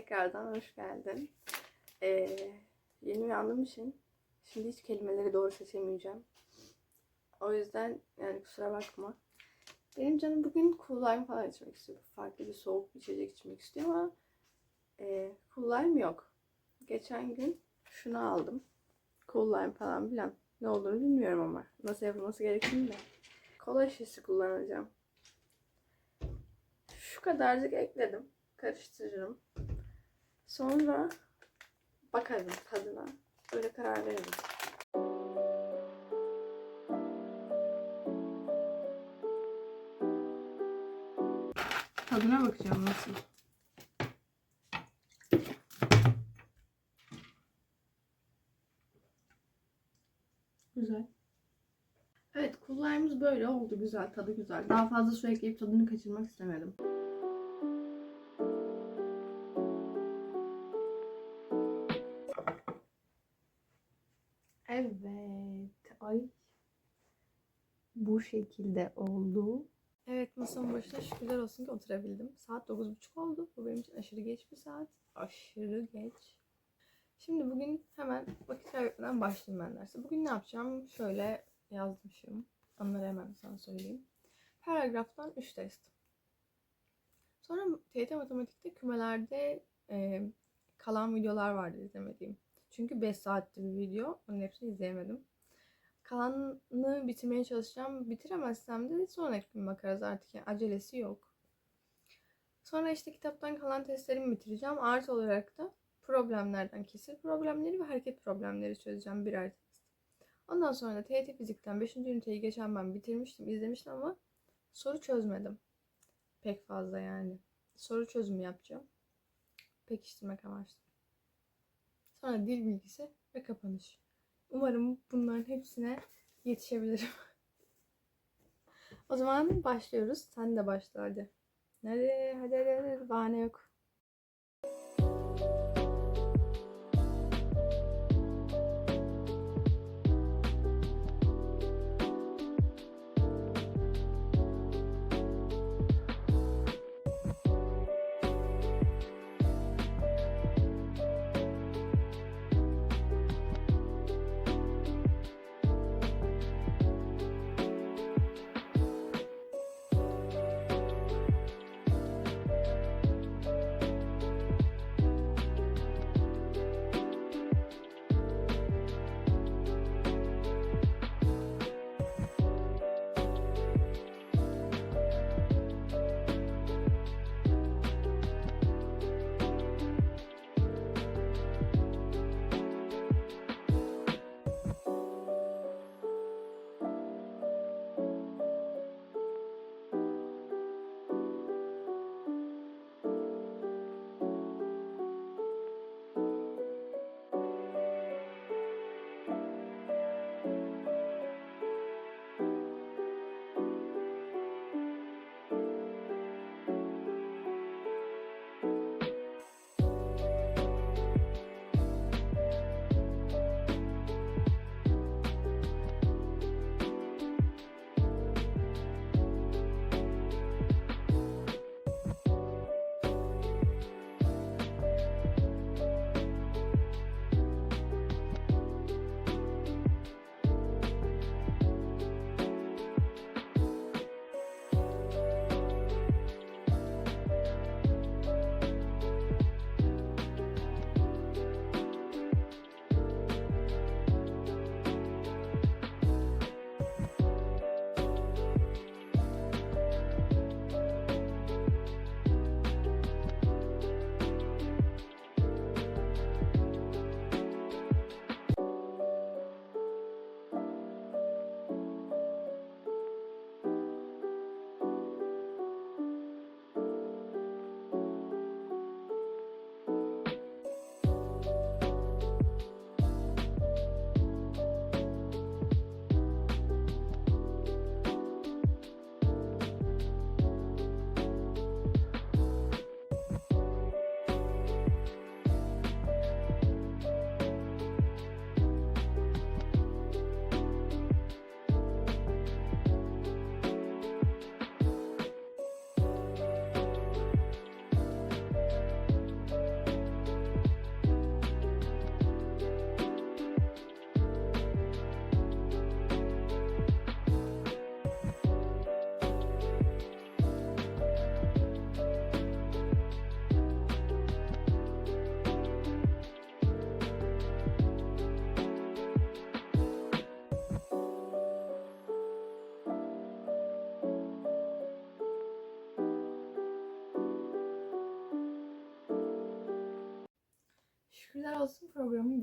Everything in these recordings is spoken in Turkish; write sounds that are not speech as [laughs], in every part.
Tekrardan hoş geldin. Ee, yeni uyandığım için şimdi hiç kelimeleri doğru seçemeyeceğim. O yüzden yani kusura bakma. Benim canım bugün cool lime falan içmek istiyor. Farklı bir soğuk bir içecek içmek istiyor ama e, cool lime yok. Geçen gün şunu aldım. Cool lime falan filan. Ne olduğunu bilmiyorum ama. Nasıl yapılması gerektiğini de. Kola şişesi kullanacağım. Şu kadarcık ekledim. Karıştırırım. Sonra bakarım tadına. Öyle karar veririm. Tadına bakacağım nasıl. Güzel. Evet kullarımız böyle oldu güzel tadı güzel. Daha fazla su ekleyip tadını kaçırmak istemedim. Bu şekilde oldu. Evet masamın başına şükürler olsun ki oturabildim. Saat 9.30 oldu. Bu benim için aşırı geç bir saat. Aşırı geç. Şimdi bugün hemen vakit kaybetmeden başlayayım ben derse. Bugün ne yapacağım? Şöyle yazmışım. Onları hemen sana söyleyeyim. Paragraftan 3 test. Sonra TYT Matematik'te kümelerde e, kalan videolar vardı izlemediğim. Çünkü 5 saatli bir video. Onun hepsini izleyemedim. Kalanını bitirmeye çalışacağım. Bitiremezsem de sonraki gün bakarız artık. Yani acelesi yok. Sonra işte kitaptan kalan testlerimi bitireceğim. Artı olarak da problemlerden kesir problemleri ve hareket problemleri çözeceğim birer test. Ondan sonra da TYT Fizik'ten 5. üniteyi geçen ben bitirmiştim, izlemiştim ama soru çözmedim. Pek fazla yani. Soru çözümü yapacağım. Pekiştirmek amaçlı. Sonra dil bilgisi ve kapanış. Umarım bunların hepsine yetişebilirim. [laughs] o zaman başlıyoruz. Sen de başla hadi. Hadi hadi hadi, hadi. bahane yok.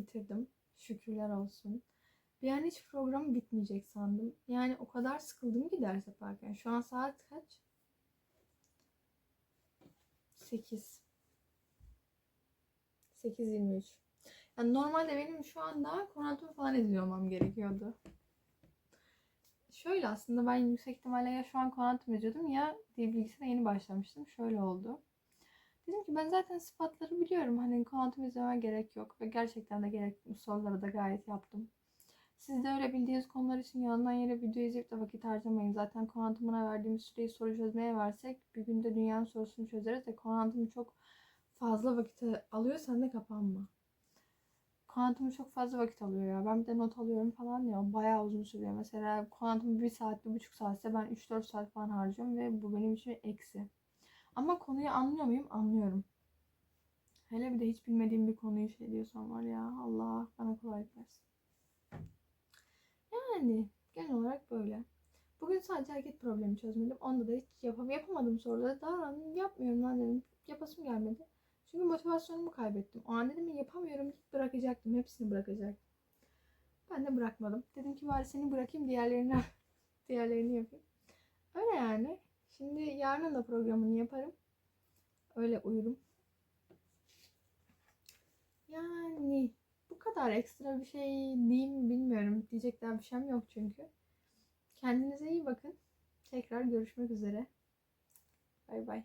Bitirdim. Şükürler olsun. Bir an hiç program bitmeyecek sandım. Yani o kadar sıkıldım ki ders yaparken. Şu an saat kaç? 8. 8.23. Yani normalde benim şu anda Konatum falan izliyor gerekiyordu. Şöyle aslında ben yüksek ihtimalle ya şu an Konatum izliyordum ya dil bilgisine yeni başlamıştım. Şöyle oldu. Dedim ki ben zaten sıfatları biliyorum. Hani Konatum izlememe gerek yok. Ve gerçekten de gerek soruları da gayet yaptım. Siz de öyle bildiğiniz konular için yandan yere video izleyip de vakit harcamayın. Zaten Konatum'una verdiğimiz süreyi soru çözmeye versek bir günde dünyanın sorusunu çözeriz. Ve Konatum çok fazla vakit alıyor. Sen de kapanma. Kuantum çok fazla vakit alıyor ya. Ben bir de not alıyorum falan ya. Bayağı uzun sürüyor. Mesela kuantum bir saat, bir buçuk saatse ben 3-4 saat falan harcıyorum ve bu benim için eksi. Ama konuyu anlıyor muyum? Anlıyorum. Hele bir de hiç bilmediğim bir konuyu şey diyorsam var ya. Allah bana kolaylık versin. Yani genel olarak böyle. Bugün sadece hareket problemi çözmedim. Onda da hiç yapam yapamadım soruları. Daha yapmıyorum lan dedim. Yapasım gelmedi. Çünkü motivasyonumu kaybettim. O an dedim ya yapamıyorum bırakacaktım. Hepsini bırakacaktım. Ben de bırakmadım. Dedim ki bari seni bırakayım diğerlerini [laughs] diğerlerini yapayım. Öyle yani. Şimdi yarın da programını yaparım. Öyle uyurum. Yani bu kadar ekstra bir şey diyeyim mi bilmiyorum. Diyecek daha bir şeyim yok çünkü. Kendinize iyi bakın. Tekrar görüşmek üzere. Bay bay.